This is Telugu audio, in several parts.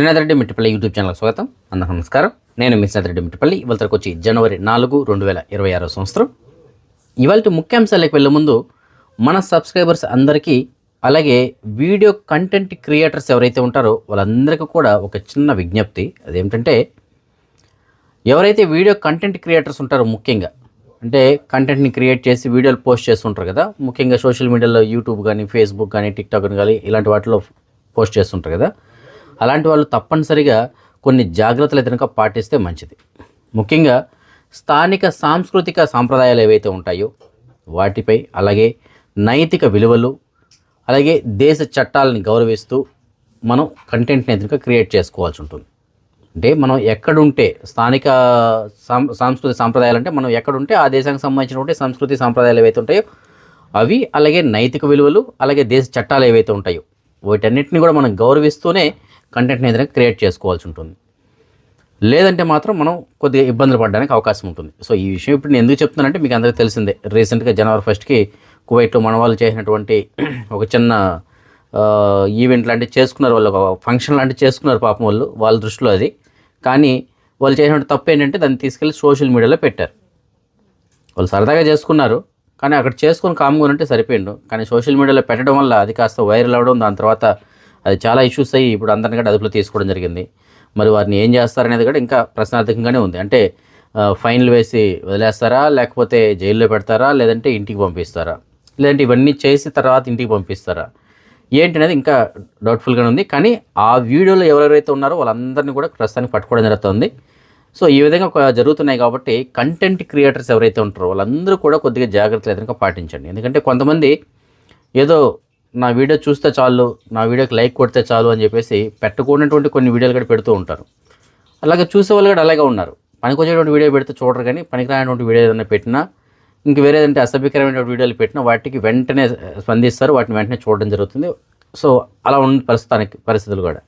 శ్రీనాథరెడ్డి మిట్టిపల్లి యూట్యూబ్ ఛానల్ స్వాగతం. అందరూ నమస్కారం. నేను మీ శ్రీనాథరెడ్డి మిట్టిపల్లి. ఇవాళకి వచ్చి జనవరి నాలుగు రెండు వేల ఇరవై ఆరో సంవత్సరం. ఇవాళ ముఖ్యాంశాలకు వెళ్ళే ముందు మన సబ్స్క్రైబర్స్ అందరికీ అలాగే వీడియో కంటెంట్ క్రియేటర్స్ ఎవరైతే ఉంటారో వాళ్ళందరికీ కూడా ఒక చిన్న విజ్ఞప్తి. అదేమిటంటే ఎవరైతే వీడియో కంటెంట్ క్రియేటర్స్ ఉంటారో ముఖ్యంగా అంటే కంటెంట్ని క్రియేట్ చేసి వీడియోలు పోస్ట్ చేస్తుంటారు కదా ముఖ్యంగా సోషల్ మీడియాలో యూట్యూబ్ కానీ ఫేస్బుక్ కానీ టిక్టాక్ కానీ ఇలాంటి వాటిలో పోస్ట్ చేస్తుంటారు కదా అలాంటి వాళ్ళు తప్పనిసరిగా కొన్ని జాగ్రత్తలు కనుక పాటిస్తే మంచిది. ముఖ్యంగా స్థానిక సాంస్కృతిక సాంప్రదాయాలు ఏవైతే ఉంటాయో వాటిపై అలాగే నైతిక విలువలు అలాగే దేశ చట్టాలని గౌరవిస్తూ మనం కంటెంట్ని కనుక క్రియేట్ చేసుకోవాల్సి ఉంటుంది. అంటే మనం ఎక్కడుంటే స్థానిక సాం సాంస్కృతిక సాంప్రదాయాలు అంటే మనం ఎక్కడుంటే ఆ దేశానికి సంబంధించినటువంటి సంస్కృతి సాంప్రదాయాలు ఏవైతే ఉంటాయో అవి అలాగే నైతిక విలువలు అలాగే దేశ చట్టాలు ఏవైతే ఉంటాయో వీటన్నిటిని కూడా మనం గౌరవిస్తూనే కంటెంట్ని ఏదైనా క్రియేట్ చేసుకోవాల్సి ఉంటుంది. లేదంటే మాత్రం మనం కొద్దిగా ఇబ్బందులు పడడానికి అవకాశం ఉంటుంది. సో ఈ విషయం ఇప్పుడు నేను ఎందుకు చెప్తున్నానంటే మీకు అందరికీ తెలిసిందే. రీసెంట్గా జనవరి ఫస్ట్కి కువైట్లో మన వాళ్ళు చేసినటువంటి ఒక చిన్న ఈవెంట్ లాంటివి చేసుకున్నారు. వాళ్ళు ఒక ఫంక్షన్ లాంటివి చేసుకున్నారు పాపం వాళ్ళు వాళ్ళ దృష్టిలో అది. కానీ వాళ్ళు చేసిన తప్పు ఏంటంటే దాన్ని తీసుకెళ్ళి సోషల్ మీడియాలో పెట్టారు. వాళ్ళు సరదాగా చేసుకున్నారు. కానీ అక్కడ చేసుకొని కామ్గా ఉంటే సరిపోయిండు. కానీ సోషల్ మీడియాలో పెట్టడం వల్ల అది కాస్త వైరల్ అవ్వడం దాని తర్వాత అది చాలా ఇష్యూస్ అయ్యి ఇప్పుడు అందరిని కూడా అదుపులో తీసుకోవడం జరిగింది. మరి వారిని ఏం చేస్తారనేది కూడా ఇంకా ప్రశ్నార్థకంగానే ఉంది. అంటే ఫైన్లు వేసి వదిలేస్తారా? లేకపోతే జైల్లో పెడతారా? లేదంటే ఇంటికి పంపిస్తారా? లేదంటే ఇవన్నీ చేసి తర్వాత ఇంటికి పంపిస్తారా? ఏంటి అనేది ఇంకా డౌట్ఫుల్గానే ఉంది. కానీ ఆ వీడియోలో ఎవరెవరైతే ఉన్నారో వాళ్ళందరినీ కూడా ప్రస్తుతానికి పట్టుకోవడం జరుగుతుంది. సో ఈ విధంగా ఒక జరుగుతున్నాయి కాబట్టి కంటెంట్ క్రియేటర్స్ ఎవరైతే ఉంటారో వాళ్ళందరూ కూడా కొద్దిగా జాగ్రత్తలు లేదని పాటించండి. ఎందుకంటే కొంతమంది ఏదో నా వీడియో చూస్తే చాలు నా వీడియోకి లైక్ కొడితే చాలు అని చెప్పేసి పెట్టకూడనటువంటి కొన్ని వీడియోలు కూడా పెడుతూ ఉంటారు. అలాగే చూసే వాళ్ళు కూడా అలాగే ఉన్నారు. పనికొచ్చేటువంటి వీడియో పెడితే చూడరు కానీ పనికిరానటువంటి వీడియో ఏదైనా పెట్టినా ఇంక వేరేదంటే అసభ్యకరమైన వీడియోలు పెట్టినా వాటికి వెంటనే స్పందిస్తారు వాటిని వెంటనే చూడడం జరుగుతుంది. సో అలా ఉన్న ప్రస్తుతానికి పరిస్థితులు కూడా.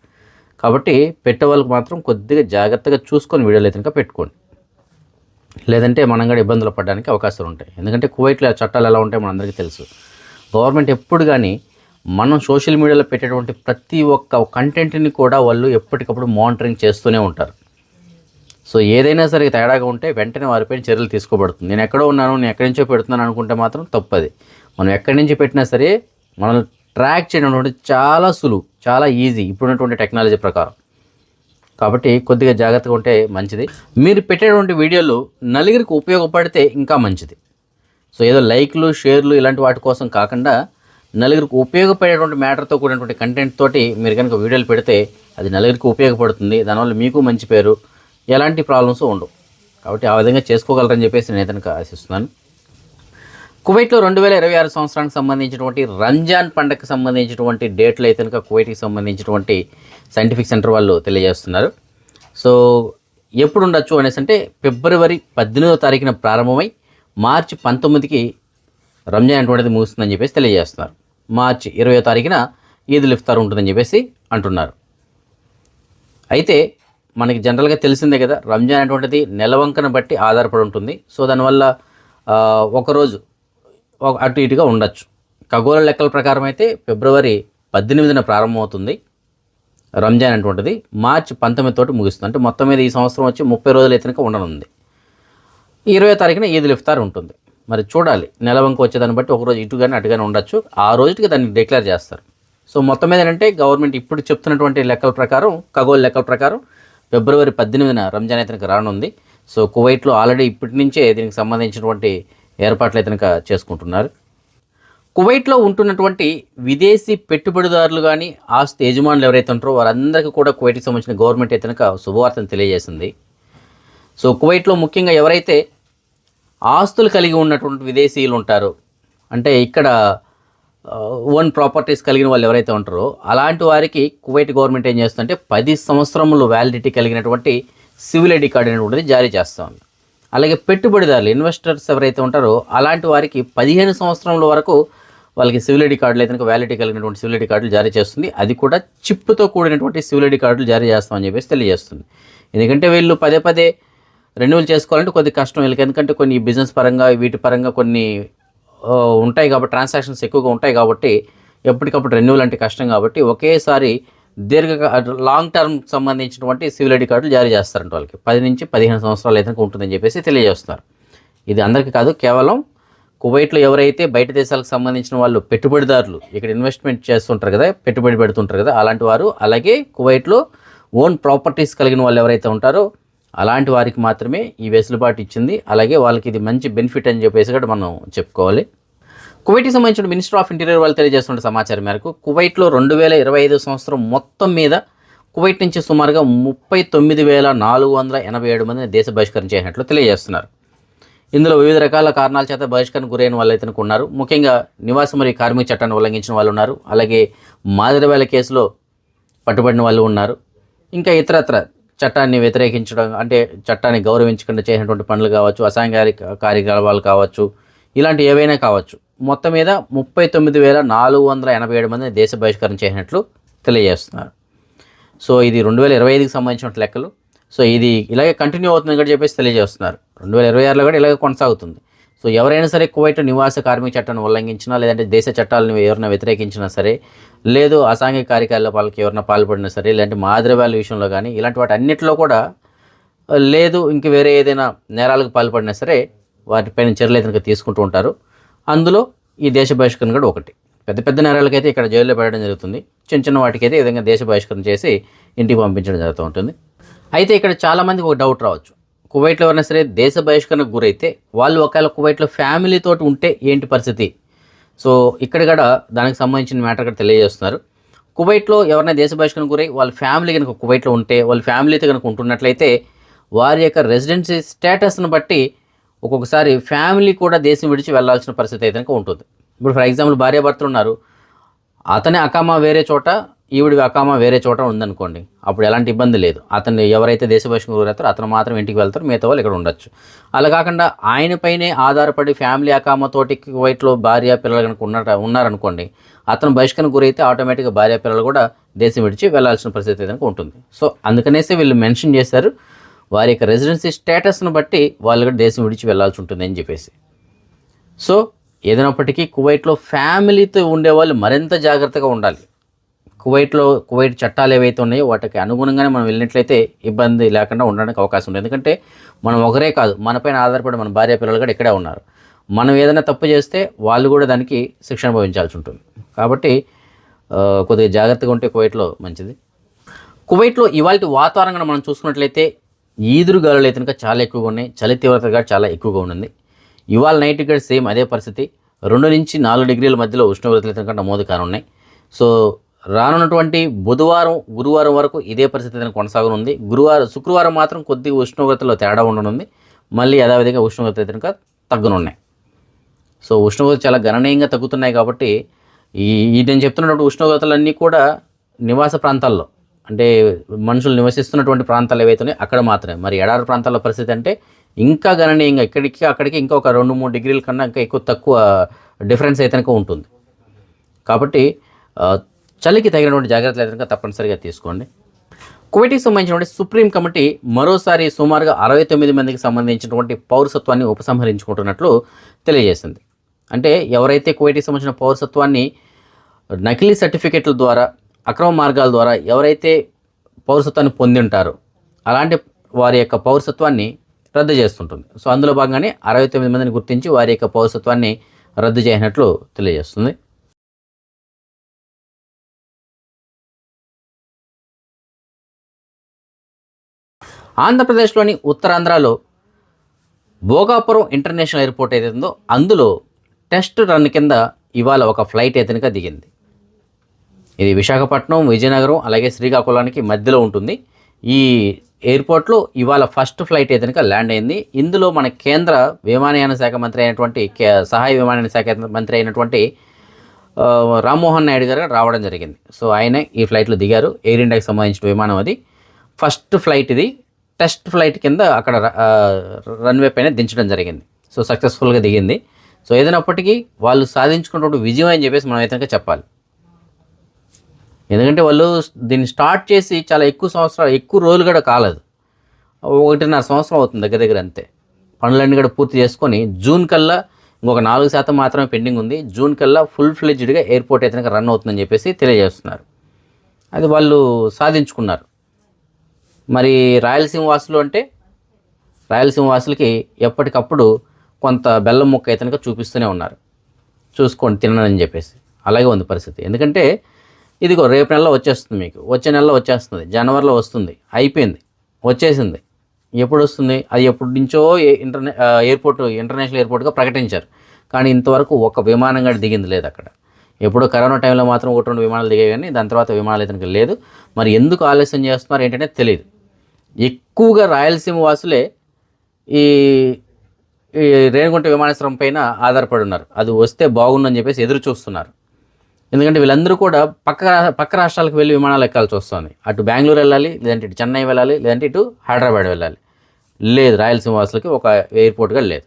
కాబట్టి పెట్టే వాళ్ళకి మాత్రం కొద్దిగా జాగ్రత్తగా చూసుకొని వీడియోలు అయితే కనుక పెట్టుకోండి. లేదంటే మనం కూడా ఇబ్బందులు పడడానికి అవకాశాలు ఉంటాయి. ఎందుకంటే కువైట్లో చట్టాలు ఎలా ఉంటాయో మనందరికీ తెలుసు. గవర్నమెంట్ ఎప్పుడు కానీ మనం సోషల్ మీడియాలో పెట్టేటువంటి ప్రతి ఒక్క కంటెంట్ని కూడా వాళ్ళు ఎప్పటికప్పుడు మానిటరింగ్ చేస్తూనే ఉంటారు. సో ఏదైనా సరే తేడాగా ఉంటే వెంటనే వారిపైన చర్యలు తీసుకోబడుతుంది. నేను ఎక్కడో ఉన్నాను నేను ఎక్కడి నుంచో పెడుతున్నాను అనుకుంటే మాత్రం తప్పది. మనం ఎక్కడి నుంచి పెట్టినా సరే మనం ట్రాక్ చేయడం చాలా సులువు చాలా ఈజీ ఇప్పుడున్నటువంటి టెక్నాలజీ ప్రకారం. కాబట్టి కొద్దిగా జాగ్రత్తగా ఉంటే మంచిది. మీరు పెట్టేటువంటి వీడియోలు నలుగురికి ఉపయోగపడితే ఇంకా మంచిది. సో ఏదో లైక్లు షేర్లు ఇలాంటి వాటి కోసం కాకుండా నలుగురికి ఉపయోగపడేటువంటి మ్యాటర్తో కూడినటువంటి కంటెంట్ తోటి మీరు కనుక వీడియోలు పెడితే అది నలుగురికి ఉపయోగపడుతుంది. దానివల్ల మీకు మంచి పేరు ఎలాంటి ప్రాబ్లమ్స్ ఉండవు. కాబట్టి ఆ విధంగా చేసుకోగలరని చెప్పేసి నేను ఇతనికి ఆశిస్తున్నాను. కువైట్లో రెండు వేల ఇరవై ఆరు సంవత్సరానికి సంబంధించినటువంటి రంజాన్ పండగకి సంబంధించినటువంటి డేట్లు అయితే కనుక కువైట్కి సంబంధించినటువంటి సైంటిఫిక్ సెంటర్ వాళ్ళు తెలియజేస్తున్నారు. సో ఎప్పుడు ఉండొచ్చు అనేసి అంటే ఫిబ్రవరి పద్దెనిమిదో తారీఖున ప్రారంభమై మార్చి పంతొమ్మిదికి రంజాన్ అటువంటిది ముగుస్తుందని చెప్పేసి తెలియజేస్తున్నారు. మార్చి ఇరవయో తారీఖున ఈదుల్ ఇఫ్తార్ ఉంటుందని చెప్పేసి అంటున్నారు. అయితే మనకి జనరల్గా తెలిసిందే కదా రంజాన్ అటువంటిది నెలవంకను బట్టి ఆధారపడి ఉంటుంది. సో దానివల్ల ఒకరోజు అటు ఇటుగా ఉండొచ్చు. ఖగోళ లెక్కల ప్రకారం అయితే ఫిబ్రవరి పద్దెనిమిదిన ప్రారంభమవుతుంది. రంజాన్ అటువంటిది మార్చి పంతొమ్మిది తోటి ముగుస్తుంది. అంటే మొత్తం మీద ఈ సంవత్సరం వచ్చి ముప్పై రోజులు అయితే ఉండనుంది. ఇరవై తారీఖున ఈదుల్ ఇఫ్తార్ ఉంటుంది. మరి చూడాలి. నెలవంక వచ్చేదాన్ని బట్టి ఒకరోజు ఇటు గాని అటుగానే ఉండొచ్చు. ఆ రోజుకి దాన్ని డిక్లేర్ చేస్తారు. సో మొత్తం మీద ఏంటంటే గవర్నమెంట్ ఇప్పుడు చెప్తున్నటువంటి లెక్కల ప్రకారం ఖగోళ లెక్కల ప్రకారం ఫిబ్రవరి పద్దెనిమిదిన రంజాన్ అయితే రానుంది. సో కువైట్లో ఆల్రెడీ ఇప్పటి నుంచే దీనికి సంబంధించినటువంటి ఏర్పాట్లు అయితే చేసుకుంటున్నారు. కువైట్లో ఉంటున్నటువంటి విదేశీ పెట్టుబడిదారులు కానీ ఆస్తి యజమానులు ఎవరైతే ఉంటారో వారందరికీ కూడా కువైట్కి సంబంధించిన గవర్నమెంట్ అయితే శుభవార్తను తెలియజేసింది. సో కువైట్లో ముఖ్యంగా ఎవరైతే ఆస్తులు కలిగి ఉన్నటువంటి విదేశీయులు ఉంటారు. అంటే ఇక్కడ ఓన్ ప్రాపర్టీస్ కలిగిన వాళ్ళు ఎవరైతే ఉంటారో అలాంటి వారికి కువైట్ గవర్నమెంట్ ఏం చేస్తుందంటే పది సంవత్సరములు వ్యాలిడిటీ కలిగినటువంటి సివిల్ ఐడి కార్డు అనేటువంటిది జారీ చేస్తూ ఉంది అలాగే పెట్టుబడిదారులు ఇన్వెస్టర్స్ ఎవరైతే ఉంటారో అలాంటి వారికి పదిహేను సంవత్సరముల వరకు వాళ్ళకి సివిల్ ఐడి కార్డులు అయితే వ్యాలిడిటీ కలిగినటువంటి సివిల్ ఐడి కార్డులు జారీ చేస్తుంది. అది కూడా చిప్తో కూడినటువంటి సివిల్ ఐడి కార్డులు జారీ చేస్తామని చెప్పేసి తెలియజేస్తుంది. ఎందుకంటే వీళ్ళు పదే పదే రెన్యువల్ చేసుకోవాలంటే కొద్ది కష్టం. వీళ్ళకి ఎందుకంటే కొన్ని బిజినెస్ పరంగా వీటి పరంగా కొన్ని ఉంటాయి కాబట్టి ట్రాన్సాక్షన్స్ ఎక్కువగా ఉంటాయి కాబట్టి ఎప్పటికప్పుడు రెన్యువల్ అంటే కష్టం కాబట్టి ఒకేసారి దీర్ఘ లాంగ్ టర్మ్ సంబంధించినటువంటి సివిల్ ఐడి కార్డులు జారీ చేస్తారంట వాళ్ళకి. పది నుంచి పదిహేను సంవత్సరాలు అయితే ఉంటుందని చెప్పేసి తెలియజేస్తున్నారు. ఇది అందరికీ కాదు కేవలం కువైట్లో ఎవరైతే బయట దేశాలకు సంబంధించిన వాళ్ళు పెట్టుబడిదారులు ఇక్కడ ఇన్వెస్ట్మెంట్ చేస్తుంటారు కదా పెట్టుబడి పెడుతుంటారు కదా అలాంటి వారు అలాగే కువైట్లో ఓన్ ప్రాపర్టీస్ కలిగిన వాళ్ళు ఎవరైతే ఉంటారో అలాంటి వారికి మాత్రమే ఈ వెసులుబాటు ఇచ్చింది. అలాగే వాళ్ళకి ఇది మంచి బెనిఫిట్ అని చెప్పేసి కూడా మనం చెప్పుకోవాలి. కువైట్కి సంబంధించిన మినిస్టర్ ఆఫ్ ఇంటీరియర్ వాళ్ళు తెలియజేస్తున్న సమాచారం మేరకు కువైట్లో రెండు వేల ఇరవై ఐదు సంవత్సరం మొత్తం మీద కువైట్ నుంచి సుమారుగా ముప్పై తొమ్మిది వేల నాలుగు వందల ఎనభై ఏడు మందిని దేశ బహిష్కరణ చేసినట్లు తెలియజేస్తున్నారు. ఇందులో వివిధ రకాల కారణాల చేత బహిష్కరణ గురైన వాళ్ళు అయితే ఉన్నారు. ముఖ్యంగా నివాస మరియు కార్మిక చట్టాన్ని ఉల్లంఘించిన వాళ్ళు ఉన్నారు. అలాగే మాదిరివేల కేసులో పట్టుబడిన వాళ్ళు ఉన్నారు. ఇంకా ఇతరత్ర చట్టాన్ని వ్యతిరేకించడం అంటే చట్టాన్ని గౌరవించకుండా చేసినటువంటి పనులు కావచ్చు అసాంఘిక కార్యకలాపాలు కావచ్చు ఇలాంటి ఏవైనా కావచ్చు. మొత్తం మీద ముప్పై తొమ్మిది వేల నాలుగు వందల ఎనభై ఏడు మందిని దేశ బహిష్కరణ చేసినట్లు తెలియజేస్తున్నారు. సో ఇది రెండు వేల ఇరవై ఐదుకి సంబంధించిన లెక్కలు. సో ఇది ఇలాగే కంటిన్యూ అవుతుంది కూడా చెప్పేసి తెలియజేస్తున్నారు. రెండు వేల ఇరవై ఆరులో కూడా ఇలాగే కొనసాగుతుంది. సో ఎవరైనా సరే కువైట్ నివాస కార్మిక చట్టాన్ని ఉల్లంఘించినా లేదంటే దేశ చట్టాలను ఎవరైనా వ్యతిరేకించినా సరే లేదు అసాంఘిక కార్యకలాపాలకు ఎవరైనా పాల్పడినా సరే లేదంటే మాదిరివాళ్ళ విషయంలో కానీ ఇలాంటి వాటి అన్నింటిలో కూడా లేదు ఇంక వేరే ఏదైనా నేరాలకు పాల్పడినా సరే వాటిపైన చర్యలు అయితే కనుక తీసుకుంటూ ఉంటారు. అందులో ఈ దేశ బహిష్కరణ కూడా ఒకటి. పెద్ద పెద్ద నేరాలకైతే ఇక్కడ జైల్లో పెట్టడం జరుగుతుంది. చిన్న చిన్న వాటికైతే ఈ విధంగా దేశ బహిష్కరణ చేసి ఇంటికి పంపించడం జరుగుతూ ఉంటుంది. అయితే ఇక్కడ చాలామందికి ఒక డౌట్ రావచ్చు. కువైట్లో ఎవరైనా సరే దేశ బహిష్కరణకు గురైతే వాళ్ళు ఒకవేళ కువైట్లో ఫ్యామిలీతో ఉంటే ఏంటి పరిస్థితి? సో ఇక్కడ కూడా దానికి సంబంధించిన మ్యాటర్ కూడా తెలియజేస్తున్నారు. కువైట్లో ఎవరైనా దేశ బహిష్కరణ గురై వాళ్ళ ఫ్యామిలీ కనుక కువైట్లో ఉంటే వాళ్ళ ఫ్యామిలీతో కనుక ఉంటున్నట్లయితే వారి యొక్క రెసిడెన్సీ స్టేటస్ను బట్టి ఒక్కొక్కసారి ఫ్యామిలీ కూడా దేశం విడిచి వెళ్ళాల్సిన పరిస్థితి అయితే కనుక ఉంటుంది. ఇప్పుడు ఫర్ ఎగ్జాంపుల్ భార్యాభర్తలు ఉన్నారు. అతని అకామా వేరే చోట ఈవిడి అకామా వేరే చోట ఉందనుకోండి అప్పుడు ఎలాంటి ఇబ్బంది లేదు. అతను ఎవరైతే దేశ బహిష్కరణ గురవుతారో అతను మాత్రం ఇంటికి వెళ్తారు మిగతా వాళ్ళు ఇక్కడ ఉండొచ్చు. అలా కాకుండా ఆయనపైనే ఆధారపడి ఫ్యామిలీ అకామతోటి కువైట్లో భార్య పిల్లలు కనుక ఉన్న ఉన్నారనుకోండి అతను బహిష్కరణ గురైతే ఆటోమేటిక్గా భార్య పిల్లలు కూడా దేశం విడిచి వెళ్ళాల్సిన పరిస్థితి కనుక ఉంటుంది. సో అందుకనేసి వీళ్ళు మెన్షన్ చేశారు వారి యొక్క రెసిడెన్సీ స్టేటస్ను బట్టి వాళ్ళు కూడా దేశం విడిచి వెళ్ళాల్సి ఉంటుంది అని చెప్పేసి. సో ఏదైనప్పటికీ కువైట్లో ఫ్యామిలీతో ఉండేవాళ్ళు మరింత జాగ్రత్తగా ఉండాలి. కువైట్లో కువైట్ చట్టాలు ఏవైతే ఉన్నాయో వాటికి అనుగుణంగానే మనం వెళ్ళినట్లయితే ఇబ్బంది లేకుండా ఉండడానికి అవకాశం ఉంది. ఎందుకంటే మనం ఒకరే కాదు మనపైన ఆధారపడి మన భార్య పిల్లలు కూడా ఇక్కడే ఉన్నారు. మనం ఏదైనా తప్పు చేస్తే వాళ్ళు కూడా దానికి శిక్షణ భవించాల్సి ఉంటుంది. కాబట్టి కొద్దిగా జాగ్రత్తగా ఉంటే కువైట్లో మంచిది. కువైట్లో ఇవాళ వాతావరణం మనం చూసుకున్నట్లయితే ఈదురు గాలులు అయితే కనుక చాలా ఎక్కువగా ఉన్నాయి. చలి తీవ్రత కూడా చాలా ఎక్కువగా ఉంది ఇవాళ నైట్ కూడా సేమ్ అదే పరిస్థితి. రెండు నుంచి నాలుగు డిగ్రీల మధ్యలో ఉష్ణోగ్రతలు అయితే కనుక నమోదు కానున్నాయి. సో రానున్నటువంటి బుధవారం గురువారం వరకు ఇదే పరిస్థితి అయితే కొనసాగనుంది. గురువారం శుక్రవారం మాత్రం కొద్ది ఉష్ణోగ్రతలో తేడా ఉండనుంది. మళ్ళీ యథావిధిగా ఉష్ణోగ్రత అయితే కనుక తగ్గనున్నాయి. సో ఉష్ణోగ్రత చాలా గణనీయంగా తగ్గుతున్నాయి కాబట్టి ఈ నేను చెప్తున్నటువంటి ఉష్ణోగ్రతలన్నీ కూడా నివాస ప్రాంతాల్లో అంటే మనుషులు నివసిస్తున్నటువంటి ప్రాంతాలు ఏవైతే అక్కడ మాత్రమే. మరి ఎడారి ప్రాంతాల పరిస్థితి అంటే ఇంకా గణనీయంగా ఇక్కడికి అక్కడికి ఇంకా ఒక రెండు మూడు డిగ్రీల కన్నా ఇంకా ఎక్కువ తక్కువ డిఫరెన్స్ అయితే ఉంటుంది. కాబట్టి చలికి తగినటువంటి జాగ్రత్తలు అయితే తప్పనిసరిగా తీసుకోండి. కువైటీకి సంబంధించినటువంటి సుప్రీం కమిటీ మరోసారి సుమారుగా అరవై తొమ్మిది మందికి సంబంధించినటువంటి పౌరసత్వాన్ని ఉపసంహరించుకుంటున్నట్లు తెలియజేసింది. అంటే ఎవరైతే కువైటీకి సంబంధించిన పౌరసత్వాన్ని నకిలీ సర్టిఫికెట్ల ద్వారా అక్రమ మార్గాల ద్వారా ఎవరైతే పౌరసత్వాన్ని పొంది ఉంటారో అలాంటి వారి యొక్క పౌరసత్వాన్ని రద్దు చేస్తుంటుంది. సో అందులో భాగంగానే అరవై తొమ్మిది మందిని గుర్తించి వారి యొక్క పౌరసత్వాన్ని రద్దు చేసినట్లు తెలియజేస్తుంది. ఆంధ్రప్రదేశ్లోని ఉత్తరాంధ్రలో భోగాపురం ఇంటర్నేషనల్ ఎయిర్పోర్ట్ ఏదైందో అందులో టెస్ట్ రన్ కింద ఇవాళ ఒక ఫ్లైట్ ఏతనిక దిగింది. ఇది విశాఖపట్నం విజయనగరం అలాగే శ్రీకాకుళానికి మధ్యలో ఉంటుంది. ఈ ఎయిర్పోర్ట్లో ఇవాళ ఫస్ట్ ఫ్లైట్ అయితే ల్యాండ్ అయింది. ఇందులో మన కేంద్ర విమానయాన శాఖ మంత్రి అయినటువంటి కే- సహాయ విమానయాన శాఖ మంత్రి అయినటువంటి రామ్మోహన్ నాయుడు గారు రావడం జరిగింది. సో ఆయన ఈ ఫ్లైట్లో దిగారు. ఎయిర్ ఇండియాకి సంబంధించిన విమానం అది. ఫస్ట్ ఫ్లైట్ ఇది. టెస్ట్ ఫ్లైట్ కింద అక్కడ రన్వే పైన దించడం జరిగింది. సో సక్సెస్ఫుల్గా దిగింది. సో ఏదైనప్పటికీ వాళ్ళు సాధించుకున్నటువంటి విజయం అని చెప్పేసి మనం అయితే చెప్పాలి. ఎందుకంటే వాళ్ళు దీన్ని స్టార్ట్ చేసి చాలా ఎక్కువ సంవత్సరాలు ఎక్కువ రోజులు కూడా కాలేదు. ఒకటిన్నర సంవత్సరం అవుతుంది దగ్గర దగ్గర అంతే. పనులన్నీ కూడా పూర్తి చేసుకొని జూన్ కల్లా ఇంకొక నాలుగు శాతం మాత్రమే పెండింగ్ ఉంది. జూన్ కల్లా ఫుల్ ఫ్లెడ్జ్డ్గా ఎయిర్పోర్ట్ అయితే రన్ అవుతుందని చెప్పేసి తెలియజేస్తున్నారు. అది వాళ్ళు సాధించుకున్నారు. మరి రాయలసీమ వాసులు అంటే? రాయలసీమ వాసులకి ఎప్పటికప్పుడు కొంత బెల్లం ముక్క అయితే చూపిస్తూనే ఉన్నారు. చూసుకోండి తినని చెప్పేసి. అలాగే ఉంది పరిస్థితి. ఎందుకంటే ఇదిగో రేపు నెలలో వచ్చేస్తుంది మీకు. వచ్చే నెలలో వచ్చేస్తుంది. జనవరిలో వస్తుంది. అయిపోయింది. వచ్చేసింది. ఎప్పుడు వస్తుంది? అది ఎప్పటి నుంచో ఇంటర్నే ఎయిర్పోర్ట్ ఇంటర్నేషనల్ ఎయిర్పోర్ట్గా ప్రకటించారు. కానీ ఇంతవరకు ఒక విమానం కూడా దిగింది లేదు అక్కడ. ఎప్పుడో కరోనా టైంలో మాత్రం ఒకటి రెండు విమానాలు దిగాయి కానీ దాని తర్వాత విమానాలు ఇతనికి లేదు. మరి ఎందుకు ఆలస్యం చేస్తున్నారు ఏంటంటే తెలియదు ఎక్కువగా రాయలసీమ వాసులే ఈ ఈ రేణిగుంట విమానాశ్రయం పైన ఆధారపడి ఉన్నారు. అది వస్తే బాగుందని చెప్పేసి ఎదురు చూస్తున్నారు. ఎందుకంటే వీళ్ళందరూ కూడా పక్క పక్క రాష్ట్రాలకు వెళ్ళి విమానాలు ఎక్కాల్సి వస్తుంది. అటు బెంగళూరు వెళ్ళాలి లేదంటే ఇటు చెన్నై వెళ్ళాలి లేదంటే ఇటు హైదరాబాద్ వెళ్ళాలి. లేదు రాయలసీమ వాసులకి ఒక ఎయిర్పోర్ట్గా లేదు.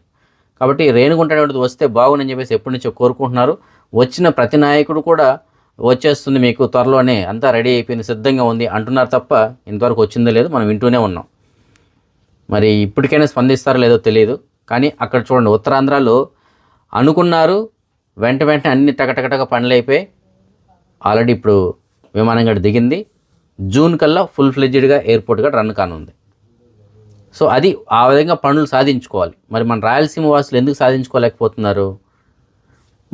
కాబట్టి రేణిగుంట అనేటువంటిది వస్తే బాగుందని చెప్పేసి ఎప్పటి నుంచో కోరుకుంటున్నారు. వచ్చిన ప్రతి నాయకుడు కూడా వచ్చేస్తుంది మీకు త్వరలోనే అంతా రెడీ అయిపోయింది సిద్ధంగా ఉంది అంటున్నారు తప్ప ఇంతవరకు వచ్చిందో లేదు మనం వింటూనే ఉన్నాం. మరి ఇప్పటికైనా స్పందిస్తారో లేదో తెలియదు. కానీ అక్కడ చూడండి ఉత్తరాంధ్రలో అనుకున్నారు వెంట వెంటనే అన్ని టకటకటక పనులు అయిపోయి ఆల్రెడీ ఇప్పుడు విమానం గడి దిగింది. జూన్ కల్లా ఫుల్ ఫ్లెడ్జ్డ్గా ఎయిర్పోర్ట్గా రన్ కానుంది. సో అది ఆ విధంగా పనులు సాధించుకోవాలి. మరి మన రాయలసీమ వాసులు ఎందుకు సాధించుకోలేకపోతున్నారు?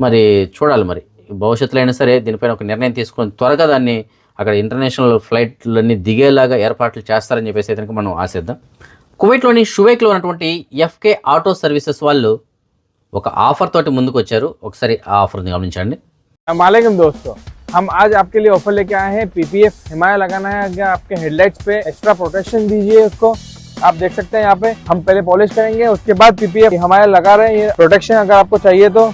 మరి చూడాలి మరి భవిష్యత్తులో అయినా సరే దీనిపైన ఒక నిర్ణయం తీసుకొని త్వరగా దాన్ని అక్కడ ఇంటర్నేషనల్ ఫ్లైట్లన్నీ దిగేలాగా ఏర్పాట్లు చేస్తారని చెప్పేసి అయితే కనుక మనం ఆశిద్దాం కువైట్లోని షువైక్లో ఉన్నటువంటి ఎఫ్కే ఆటో సర్వీసెస్ వాళ్ళు ఒక ఆఫర్ తోటి ముందుకు వచ్చారు ఒకసారి ఆ ఆఫర్ని గమనించండి वालेकुम दोस्तों हम आज आपके लिए ऑफर लेके आए हैं पीपीएफ हिमाया लगाना है अगर आपके हेडलाइट्स पे एक्स्ट्रा प्रोटेक्शन दीजिए उसको आप देख सकते हैं यहाँ पे हम पहले पॉलिश करेंगे उसके बाद पीपीएफ हिमाया लगा रहे हैं ये प्रोटेक्शन अगर आपको चाहिए तो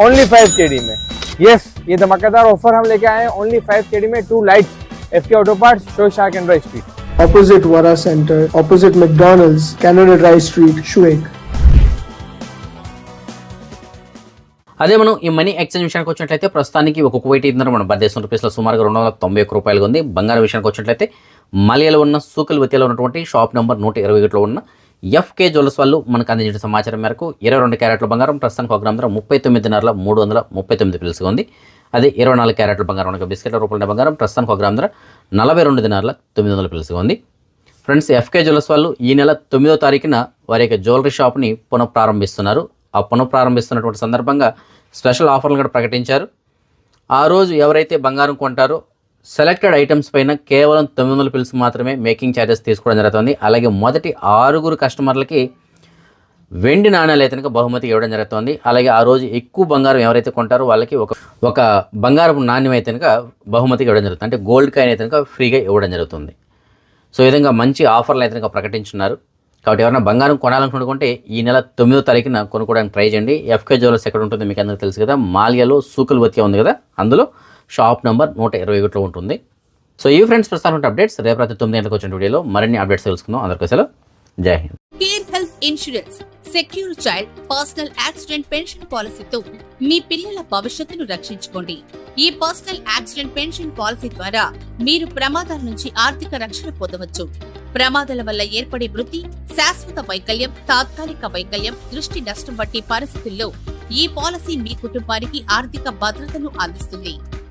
ओनली फाइव के में यस ये धमाकेदार ऑफर हम लेके आए हैं ओनली फाइव के में two lights F K auto part show shark and street opposite Vara Center, opposite McDonald's, Canada Dry Street, Shuik. అదే మనం ఈ మనీ ఎక్స్చేంజ్ విషయానికి వచ్చినట్లయితే ప్రస్తుతానికి ఒక కువైట్ ఇంధనం మన భారతదేశం రూపీస్లో సుమారుగా రెండు వందల తొంభై ఒక్క రూపాయలుగా ఉంది బంగారం విషయానికి వచ్చినట్లయితే మలయాలో ఉన్న సూకల్ వతిలో ఉన్నటువంటి షాప్ నెంబర్ నూట ఇరవై ఒకటిలో ఉన్న ఎఫ్కే జ్యువెల్స్ వాళ్ళు మనకు అందించిన సమాచారం మేరకు ఇరవై రెండు క్యారెట్ల బంగారం ప్రస్తుతానికి ఒక గ్రామ ధర ముప్పై తొమ్మిదిన్నరల మూడు వందల ముప్పై తొమ్మిది పిలుసుగా ఉంది. అదే ఇరవై నాలుగు క్యారెట్ల బంగారం ఒక బిస్కెట్ల రూపాయల బంగారం ప్రస్తుతానికి ఒక గ్రామ ధర నలభై రెండు దినారుల తొమ్మిది వందల పిలుసుగా ఉంది. ఫ్రెండ్స్ ఎఫ్కే జ్యువెల్స్ వాళ్ళు ఈ నెల తొమ్మిదో తారీఖున వారి యొక్క జ్యువెలరీ షాప్ని పునఃప్రారంభిస్తున్నారు. ఆ పునఃప్రారంభిస్తున్నటువంటి సందర్భంగా స్పెషల్ ఆఫర్లు కూడా ప్రకటించారు. ఆ రోజు ఎవరైతే బంగారం కొంటారో సెలెక్టెడ్ ఐటమ్స్ పైన కేవలం తొమ్మిది వందల పిల్స్ మాత్రమే మేకింగ్ ఛార్జెస్ తీసుకోవడం జరుగుతుంది. అలాగే మొదటి ఆరుగురు కస్టమర్లకి వెండి నాణ్యాలు అయితే కనుక బహుమతి ఇవ్వడం జరుగుతుంది. అలాగే ఆ రోజు ఎక్కువ బంగారం ఎవరైతే కొంటారో వాళ్ళకి ఒక ఒక బంగారపు నాణ్యం అయితే కనుక బహుమతి ఇవ్వడం జరుగుతుంది. అంటే గోల్డ్ కాయిన్ అయితే కనుక ఫ్రీగా ఇవ్వడం జరుగుతుంది. సో ఈ విధంగా మంచి ఆఫర్లు అయితే కనుక ప్రకటించున్నారు. కాబట్టి ఎవరైనా బంగారం కొనాలనుకుంటే ఈ నెల తొమ్మిదో తారీఖున కొనుక్కోవడానికి ట్రై చేయండి. ఎఫ్కే జ్యువెలర్స్ ఎక్కడ ఉంటుంది మీకు అందరికీ తెలుసు కదా. మాల్యాలో సూకులు బతికే ఉంది కదా. అందులో షాప్ నెంబర్ నూట ఇరవై ఒకటిలో ఉంటుంది. సో ఈ ఫ్రెండ్స్ ప్రస్తుతం అప్డేట్స్ రేపు రాత్రి తొమ్మిది గంటలకు వచ్చిన వీడియోలో మరిన్ని అప్డేట్స్ తెలుసుకుందాం. అందరికీ సెలవు జై Hind. Care health insurance secure child personal accident pension పాలసీతో మీ పిల్లల భవిష్యత్తును రక్షించుకోండి. ఈ పర్సనల్ యాక్సిడెంట్ పెన్షన్ పాలసీ ద్వారా మీరు ప్రమాదాల నుంచి ఆర్థిక రక్షణ పొందవచ్చు. ప్రమాదాల వల్ల ఏర్పడే మృతి శాశ్వత వైకల్యం తాత్కాలిక వైకల్యం దృష్టి నష్టం వంటి పరిస్థితుల్లో ఈ పాలసీ మీ కుటుంబానికి ఆర్థిక భద్రతను అందిస్తుంది.